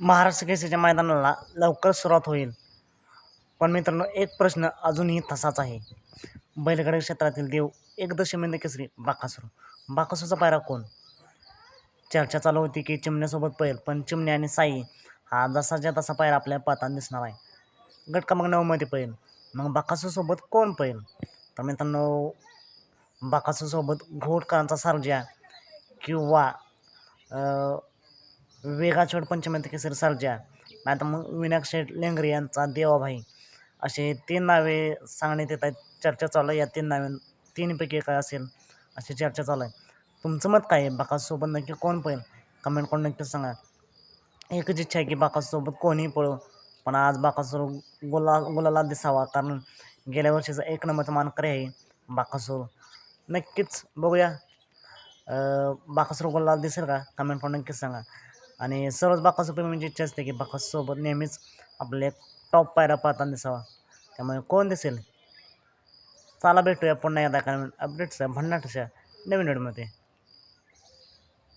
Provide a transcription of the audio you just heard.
महाराष्ट्र केसरीच्या मैदानाला लवकर सुरुवात होईल. पण मित्रांनो एक प्रश्न अजूनही तसाच आहे. बैलगाडी क्षेत्रातील देव एकदशमेंद्र केसरी बाकासूर. बाकासूरचा पायरा कोण? चर्चा चालू होती की चिमण्यासोबत पैल पण चिमण्या आणि साई हा जसाच्या तसा पायरा आपल्या पाहताना दिसणार आहे. गट क्रमांक नऊमध्ये पैल मग बाकासूरसोबत कोण पैल तर मित्रांनो बाकासूरसोबत घोटकरांचा सर्जा किंवा वेगाचोड पंचमंत केसरी सर्जा नाही तर मग विनायक शेठ लेंगरे यांचा देवाभाई. असे तीन नावे सांगण्यात येत आहेत. चर्चा चालू आहे. या तीन नावे तीनपैकी काय असेल अशी चर्चा चालू आहे. तुमचं मत काय आहे? बाकासोबत नक्की कोण पळेल? कमेंट करून नक्की सांगा. एकच इच्छा आहे की बाकासोबत कोणीही पळो. पण आज बाकासूर गुला गुलाला दिसावा. कारण गेल्या वर्षीचा एक नंबरचा मानकरी आहे बाकासूर नक्कीच बघूया. बाकासूर गुलाला दिसेल का? कमेंट करून नक्कीच सांगा. आणि सर्वच बाकासूर म्हणजे इच्छा असते की बाकासोबत नेहमीच आपले टॉप पायरा पाहताना दिसावा. त्यामुळे कोण दिसेल? चला भेटूया पुन्हा एकदा कारण अपडेट्स भन्नाटशा नवीन व्हिडिओमध्ये